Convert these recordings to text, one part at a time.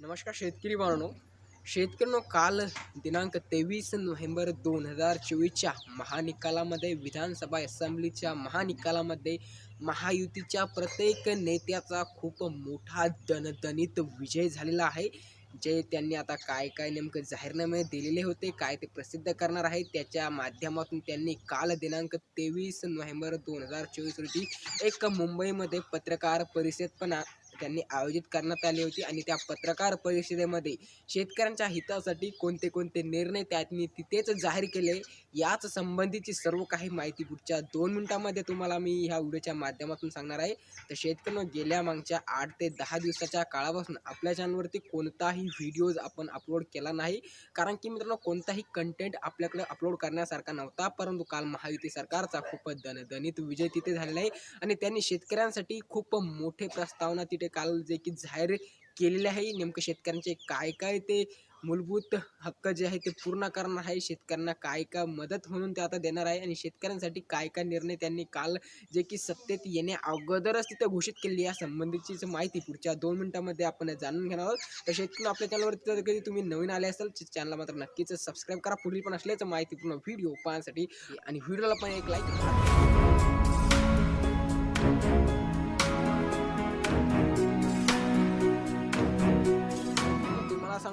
नमस्कार शेतकरी बांधवांनो शेतकऱ्यांनो काल दिनांक तेवीस नोव्हेंबर दोन हजार चोवीसच्या महानिकालामध्ये विधानसभा असेंब्लीच्या महानिकालामध्ये महायुतीच्या प्रत्येक नेत्याचा खूप मोठा दणदणीत विजय झालेला आहे. जे त्यांनी आता काय काय नेमकं जाहीरनामे दिलेले होते काय ते प्रसिद्ध करणार आहे त्याच्या माध्यमातून त्यांनी काल दिनांक तेवीस नोव्हेंबर दोन हजार चोवीस रोजी एक मुंबईमध्ये पत्रकार परिषद पण त्यांनी आयोजित करण्यात आली होती आणि त्या पत्रकार परिषदेमध्ये शेतकऱ्यांच्या हितासाठी कोणते कोणते निर्णय त्यांनी तिथेच जाहीर केले याच संबंधीची सर्व काही माहिती पुढच्या दोन मिनिटांमध्ये तुम्हाला मी ह्या व्हिडिओच्या माध्यमातून सांगणार आहे. तर शेतकऱ्यांना गेल्या मागच्या आठ ते दहा दिवसाच्या काळापासून आपल्या चॅनलवरती कोणताही व्हिडिओज आपण अपलोड केला नाही. कारण की मित्रांनो कोणताही कंटेंट आपल्याकडे अपलोड करण्यासारखा नव्हता परंतु काल महायुती सरकारचा खूपच दणदणीत विजय तिथे झालेला आहे. आणि त्यांनी शेतकऱ्यांसाठी खूप मोठे प्रस्तावना तिथे काल जे की जाहीर केलेले आहे. नेमकं शेतकऱ्यांचे काय काय ते मूलभूत हक्क जे आहे ते पूर्ण करणार आहे. शेतकऱ्यांना काय काय मदत म्हणून ते आता देणार आहे आणि शेतकऱ्यांसाठी काय काय निर्णय त्यांनी काल जे की सत्तेत येणे अगोदरच तिथे घोषित केली या संबंधीची माहिती पुढच्या दोन मिनिटांमध्ये आपण जाणून घेणार आहोत. तर शेतकरी आपल्या चॅनलवरती जर कधी तुम्ही नवीन आले असाल चॅनलला मात्र नक्कीच सबस्क्राईब करा. पुढील पण असल्याचं माहितीपूर्ण व्हिडिओ पाहण्यासाठी आणि व्हिडिओला पण एक लाईक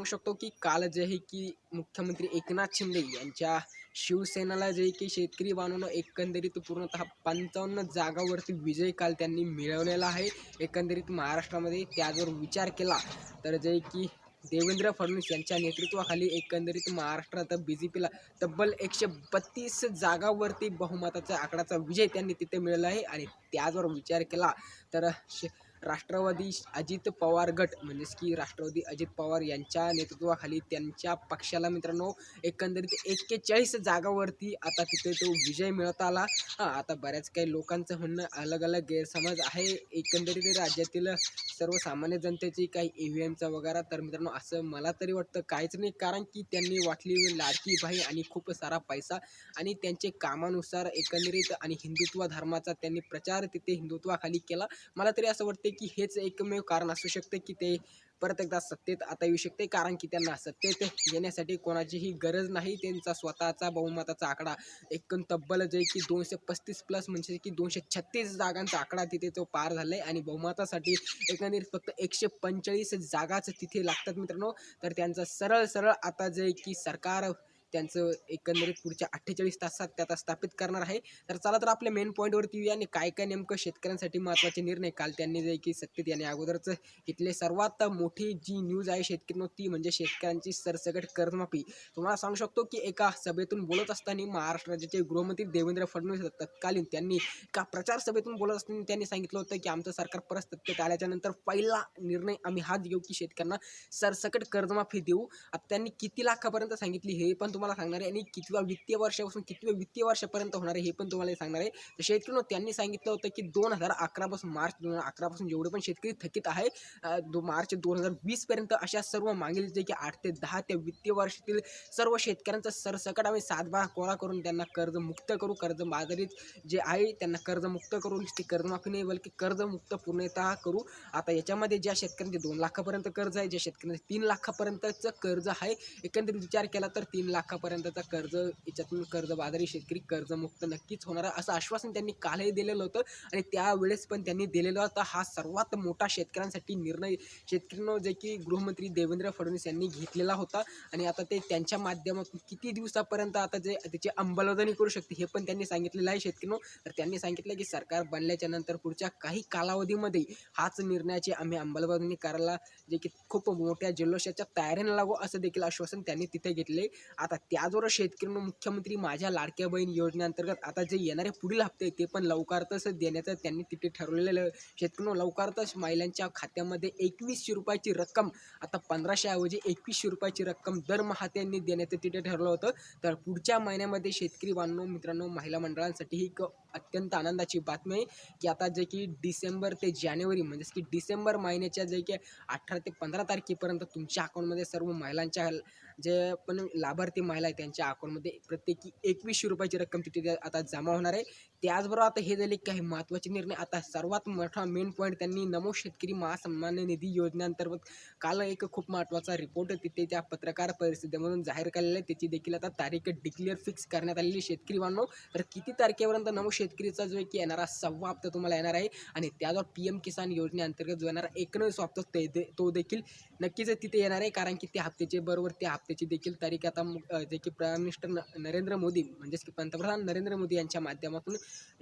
सांगू शकतो की काल जे आहे की मुख्यमंत्री एकनाथ शिंदे यांच्या शिवसेनेला जे की शेतकरी बांधवांनो एकंदरीत पूर्णतः पंचावन्न जागावरती विजय काल त्यांनी मिळवलेला आहे. एकंदरीत महाराष्ट्रामध्ये त्यावर विचार केला तर जे की देवेंद्र फडणवीस यांच्या नेतृत्वाखाली एकंदरीत महाराष्ट्रात बी जे पीला तब्बल एकशे बत्तीस जागावरती बहुमताचा आकडाचा विजय त्यांनी तिथे मिळवला आहे. आणि त्याचवर विचार केला तर श राष्ट्रवादी अजित पवार गट म्हणजेच की राष्ट्रवादी अजित पवार यांच्या नेतृत्वाखाली त्यांच्या पक्षाला मित्रांनो एकंदरीत एक्केचाळीस जागावरती आता तिथे तो विजय मिळत आला. हां आता बऱ्याच काही लोकांचं म्हणणं अलग अलग गैरसमज आहे. एकंदरीत राज्यातील सर्वसामान्य जनतेची काही ई व्ही एमचा वगैरे तर मित्रांनो असं मला तरी वाटतं काहीच नाही कारण की त्यांनी वाटली लाडकी भाई आणि खूप सारा पैसा आणि त्यांचे कामानुसार एकंदरीत आणि हिंदुत्व धर्माचा त्यांनी प्रचार तिथे हिंदुत्वाखाली केला. मला तरी असं वाटते की हेच एकमेव कारण असू शकते की ते परत एकदा सत्तेत आता येऊ शकते कारण की त्यांना सत्तेत येण्यासाठी कोणाचीही गरज नाही. त्यांचा स्वतःचा बहुमताचा आकडा एकूण तब्बल जे की दोनशे पस्तीस प्लस म्हणजे की दोनशे छत्तीस जागांचा आकडा तिथे तो पार झालाय आणि बहुमतासाठी एकंदरीत फक्त एकशे पंचेचाळीस जागाच तिथे लागतात मित्रांनो. तर त्यांचा सरळ सरळ आता जे की सरकार त्यांचं एकंदरीत पुढच्या अठ्ठेचाळीस तासात त्यात आता स्थापित करणार आहे. तर चला तर आपल्या मेन पॉईंटवरती येऊया आणि काय काय नेमकं शेतकऱ्यांसाठी महत्त्वाचे निर्णय काल त्यांनी जे की सत्तेत याने अगोदरच इथले सर्वात मोठी जी न्यूज आहे शेतकऱ्यांनो ती म्हणजे शेतकऱ्यांची सरसकट कर्जमाफी. तुम्हाला सांगू शकतो की एका सभेतून बोलत असताना महाराष्ट्र राज्याचे गृहमंत्री देवेंद्र फडणवीस तत्कालीन त्यांनी एका प्रचार सभेतून बोलत असताना त्यांनी सांगितलं होतं की आमचं सरकार परत आल्याच्यानंतर आल्याच्यानंतर पहिला निर्णय आम्ही हाच घेऊ की शेतकऱ्यांना सरसकट कर्जमाफी देऊ. आता त्यांनी किती लाखापर्यंत सांगितली हे पण तुम्हाला सांगणार आहे आणि कितव्या वित्तीय वर्षापासून कितव्या वित्तीय वर्षापर्यंत होणार आहे हे पण तुम्हाला सांगणार आहे. तर शेतकऱ्यांनो त्यांनी सांगितलं होतं की दोन हजार अकरापासून मार्च दोन हजार अकरापासून जेवढे पण शेतकरी थकीत आहे दो मार्च दोन हजार वीसपर्यंत अशा सर्व मागील जे की आठ ते दहा त्या वित्तीय वर्षातील सर्व शेतकऱ्यांचा सरसकट आम्ही सातबारा कोरा करून त्यांना कर्जमुक्त करू. कर्ज बाजारीत जे आहे त्यांना कर्जमुक्त करून ती कर्जमाफी नाही बल्कि कर्जमुक्त पूर्णतः करू. आता याच्यामध्ये ज्या शेतकऱ्यांचे दोन लाखापर्यंत कर्ज आहे ज्या शेतकऱ्यांचे तीन लाखापर्यंतचं कर्ज आहे एकंदरीत विचार केला तर तीन लाख लाखापर्यंतचा कर्ज याच्यातून कर्जबाजारी शेतकरी कर्जमुक्त नक्कीच होणार असं आश्वासन त्यांनी कालही दिलेलं होतं आणि त्यावेळेस पण त्यांनी दिलेलं होतं. हा सर्वात मोठा शेतकऱ्यांसाठी निर्णय शेतकऱ्यांना जे की गृहमंत्री देवेंद्र फडणवीस यांनी घेतलेला होता आणि आता ते त्यांच्या माध्यमातून किती दिवसापर्यंत आता जे त्याची अंमलबजावणी करू शकते हे पण त्यांनी सांगितलेलं आहे शेतकऱ्यांनो. तर त्यांनी सांगितलं की सरकार बनल्याच्या नंतर पुढच्या काही कालावधीमध्ये हाच निर्णयाची आम्ही अंमलबजावणी करायला जे की खूप मोठ्या जल्लोषाच्या तयारीने लागू असं देखील आश्वासन त्यांनी तिथे घेतले. आता त्याचबरोबर शेतकऱ्यांना मुख्यमंत्री माझ्या लाडक्या बहीण योजनेअंतर्गत आता जे येणारे पुढील हप्ते ते पण लवकरच देण्याचं त्यांनी तिथे ठरवलेलं शेतकऱ्यांना लवकरतच महिलांच्या खात्यामध्ये एकवीसशे रुपयाची रक्कम आता पंधराशे ऐवजी एकवीसशे रुपयाची रक्कम दरमहा त्यांनी देण्याचं तिथे ठरलं होतं. तर पुढच्या महिन्यामध्ये शेतकरी बांधव मित्रांनो महिला मंडळांसाठी ही एक अत्यंत आनंदाची बातमी आहे की आता जे की डिसेंबर ते जानेवारी म्हणजेच की डिसेंबर महिन्याच्या जे की अठरा ते पंधरा तारखेपर्यंत तुमच्या अकाउंटमध्ये सर्व महिलांच्या जे पण लाभार्थी महिला आहे त्यांच्या अकाउंटमध्ये प्रत्येकी एकवीसशे रुपयाची रक्कम तिथे आता जमा होणार आहे. त्याचबरोबर आता हे झाले काही महत्त्वाचे निर्णय. आता सर्वात मोठा मेन पॉईंट त्यांनी नमो शेतकरी महासन्मान निधी योजनेअंतर्गत काल एक खूप महत्त्वाचा रिपोर्ट तिथे त्या पत्रकार परिषदेमधून जाहीर केलेला आहे. त्याची देखील आता तारीख डिक्लेअर फिक्स करण्यात आलेली आहे. शेतकरी बांधव तर किती तारखेपर्यंत नमो शेतकरीचा जो आहे की येणारा सव्वा हप्ता तुम्हाला येणार आहे? आणि त्याद्वारे पी एम किसान योजनेअंतर्गत जो येणारा एकनवीस हप्ता ते तो देखील नक्कीच तिथे येणार आहे. कारण की त्या हप्त्याचे बरोबर त्या त्याची देखील तारीख आता जे की प्राईम मिनिस्टर न- नरेंद्र मोदी म्हणजेच की पंतप्रधान नरेंद्र मोदी यांच्या माध्यमातून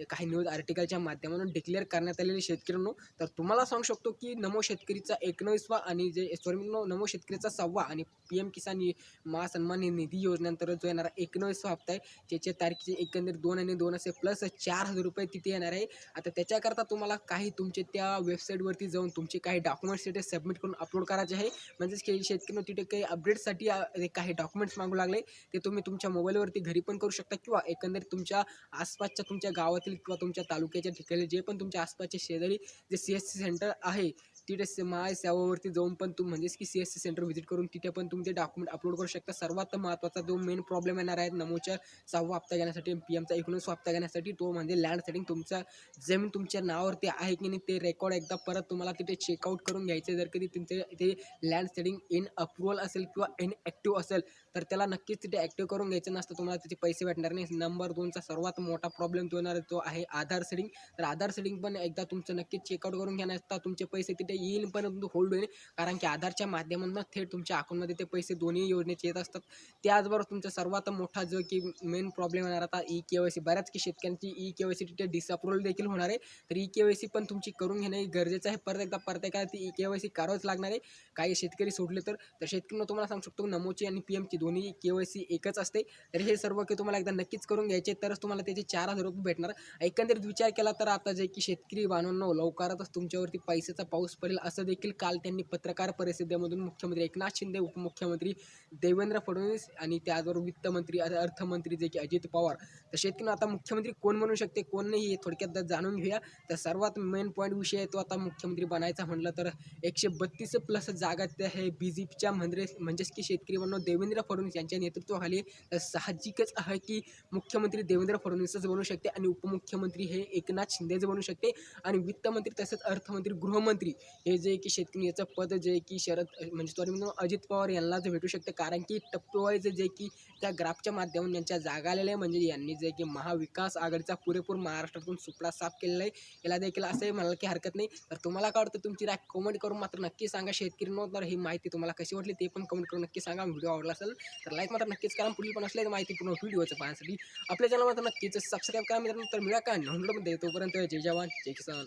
काही न्यूज आर्टिकलच्या माध्यमातून डिक्लेअर करण्यात आलेले शेतकऱ्यांनो तर तुम्हाला सांगू शकतो की नमो शेतकरीचा एकोणवीसवा आणि जे सॉरी नमो शेतकरीचा सव्वा आणि पी एम किसान महासन्मान निधी योजनेअंतर्गत जो येणारा एकोणवीसवा हप्ता आहे त्याच्या तारखेचे एकंदरीत दोन आणि दोन असे प्लस चार हजार रुपये तिथे येणार आहे. आता त्याच्याकरता तुम्हाला काही तुमचे त्या वेबसाईटवरती जाऊन तुमचे काही डॉक्युमेंट्स तिथे सबमिट करून अपलोड करायचे आहे. म्हणजेच की शेतकरी तिथे काही अपडेटसाठी जे काही डॉक्युमेंट्स मागू लागले ते तुम्ही तुमच्या मोबाईलवरती घरी पण करू शकता किंवा एकंदरीत तुमच्या आसपासच्या तुमच्या गावातील किंवा तुमच्या तालुक्याच्या ठिकाणी जे पण तुमच्या आसपासचे शेजारी जे सी एस सी सेंटर आहे तिथे से माय सेवावरती जाऊन पण तुम म्हणजेच की C S C centre visit करून तिथे पण तुमचे डॉक्युमेंट अपलोड करू शकता. सर्वात महत्त्वाचा जो मेन प्रॉब्लेम येणार आहे नमोच्या सहावा हप्ता घेण्यासाठी पी एमचा एकोणीस हप्ता घेण्यासाठी तो म्हणजे लँड सेटिंग तुमचा जमीन तुमच्या नावावरती आहे की नाही ते रेकॉर्ड एकदा परत तुम्हाला तिथे चेकआउट करून घ्यायचे जर कधी तुमचे इथे लँड सेटिंग इन अप्रुव्हल असेल किंवा इन ॲक्टिव्ह असेल तर त्याला नक्कीच तिथे ॲक्टिव्ह करून घ्यायचं नसतं. तुम्हाला तिथे पैसे भेटणार नाही. नंबर दोनचा सर्वात मोठा प्रॉब्लेम तो येणार आहे तो आहे आधार सेटिंग तर आधार सेटिंग पण एकदा तुमचं नक्कीच चेकआउट करून घ्या नसता तुमचे पैसे तिथे ते येईल पण होल्ड होईल. कारण की आधारच्या माध्यमातून थेट तुमच्या अकाउंटमध्ये ते पैसे दोन्ही योजनेचे येत असतात. त्याचबरोबर तुमचा सर्वात मोठा जो की मेन प्रॉब्लेम येणार आता ई के वाय सी बऱ्याच की शेतकऱ्यांची ई के वाय सी तिथे डिसअप्रुव्हल देखील होणार आहे. तर ई के वाय सी पण तुमची करून घेणे गरजेचं आहे. परत एकदा प्रत्येकाला ती ई के वाय सी करावंच लागणार आहे. काही शेतकरी सोडले तर. तर शेतकऱ्यांना तुम्हाला सांगू शकतो नमोची आणि पी एमची दोन्ही के वाय सी एकच असते. तर हे सर्व की तुम्हाला एकदा नक्कीच करून घ्यायचे तरच तुम्हाला त्याचे चार हजार रुपये भेटणार. एकंदरीत विचार केला तर आता जे की शेतकरी बांधवांना लवकरातच तुमच्यावरती पैशाचा पाऊस पडेल असं देखील काल त्यांनी पत्रकार परिषदेमधून मुख्यमंत्री एकनाथ शिंदे उपमुख्यमंत्री देवेंद्र फडणवीस आणि त्याचबरोबर वित्तमंत्री अर्थमंत्री जे की अजित पवार. तर शेतकरी आता मुख्यमंत्री कोण म्हणू शकते कोण नाही हे थोडक्यात जाणून घेऊया. तर सर्वात मेन पॉईंट विषय आहे तो आता मुख्यमंत्री बनायचा म्हटलं तर एकशे बत्तीस प्लस जागा त्या हे बी जे पीच्या म्हणजे म्हणजेच की शेतकरी म्हणून देवेंद्र फडणवीस यांच्या नेतृत्वाखाली. तर साहजिकच आहे की मुख्यमंत्री देवेंद्र फडणवीसच बनू शकते आणि उपमुख्यमंत्री हे एकनाथ शिंदेच बनू शकते. आणि वित्तमंत्री तसेच अर्थमंत्री गृहमंत्री हे जे की शेतकरी याचं पद जे की शरद म्हणजे सॉरी म्हणून अजित पवार यांनाच भेटू शकते. कारण की टप्पेवाईज जे की त्या ग्राफच्या माध्यमातून यांच्या जागा आलेल्या आहे म्हणजे यांनी जे की महाविकास आघाडीचा पुरेपूर महाराष्ट्रातून सुपडा साफ केलेला आहे. याला देखील असंही म्हणाला की हरकत नाही. तर तुम्हाला काय वाटतं? तुमची राय कमेंट करून मात्र नक्की सांगा. शेतकरी तर ही माहिती तुम्हाला कशी वाटली ते पण कमेंट करून नक्की सांगा. व्हिडिओ आवडला असेल तर लाईक मात्र नक्कीच करा. पुढील पण असले माहिती पूर्ण व्हिडिओचं पाहण्यासाठी आपल्या चॅनल मात्र नक्कीच सबस्क्राईब करा मित्रांनो. तर मिळा का? नोंदमध्ये तोपर्यंत जय जवान जय किसान.